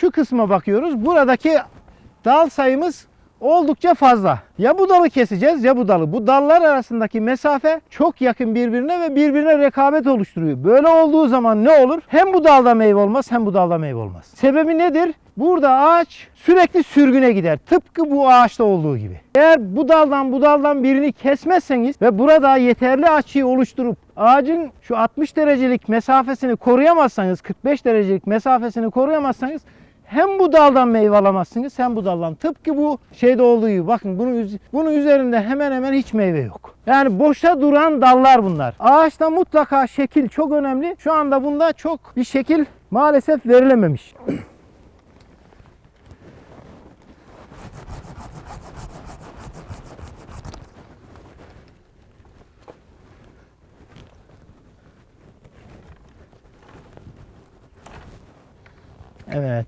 şu kısma bakıyoruz. Buradaki dal sayımız oldukça fazla. Ya bu dalı keseceğiz ya bu dalı. Bu dallar arasındaki mesafe çok yakın birbirine ve birbirine rekabet oluşturuyor. Böyle olduğu zaman ne olur? Hem bu dalda meyve olmaz hem bu dalda meyve olmaz. Sebebi nedir? Burada ağaç sürekli sürgüne gider. Tıpkı bu ağaçta olduğu gibi. Eğer bu daldan bu daldan birini kesmezseniz ve burada yeterli açıyı oluşturup ağacın şu 60 derecelik mesafesini koruyamazsanız, 45 derecelik mesafesini koruyamazsanız hem bu daldan meyve alamazsınız hem bu daldan. Tıpkı bu şeyde olduğu gibi. Bakın bunun, bunun üzerinde hemen hemen hiç meyve yok. Yani boşa duran dallar bunlar. Ağaçta mutlaka şekil çok önemli. Şu anda bunda çok bir şekil maalesef verilememiş. Evet.